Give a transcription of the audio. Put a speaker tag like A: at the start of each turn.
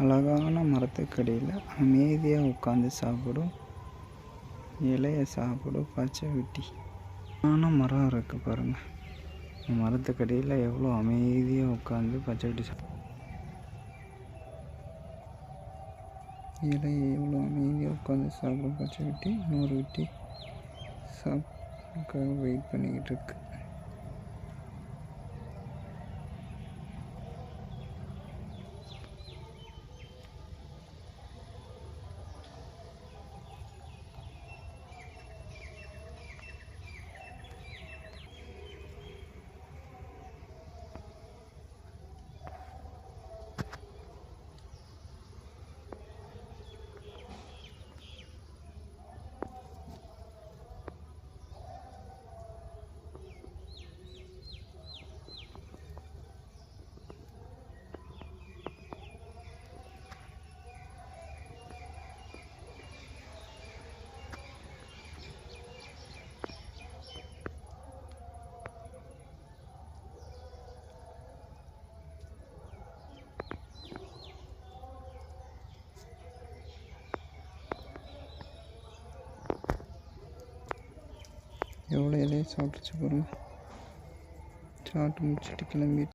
A: அழகான மரத்துக்கடியில் அமைதியாக உட்காந்து சாப்பிடும் இலைய சாப்பிடும் பச்சை வெட்டி. ஆன மரம் இருக்குது பாருங்கள் மரத்துக்கடியில் எவ்வளோ அமைதியாக உட்காந்து பச்சை வெட்டி சாப்பிடும் இலையை எவ்வளோ அமைதியாக உட்காந்து சாப்பிடும் பச்சை வெட்டி இன்னொரு வெட்டி. சாப்பிட்றதுக்காக வெயிட் பண்ணிக்கிட்டு இருக்கு. எவ்வளோ இலையை சாப்பிட்டுச்சு பாருங்க சாப்பிட்டு முடிச்சுட்டு கிளம்பி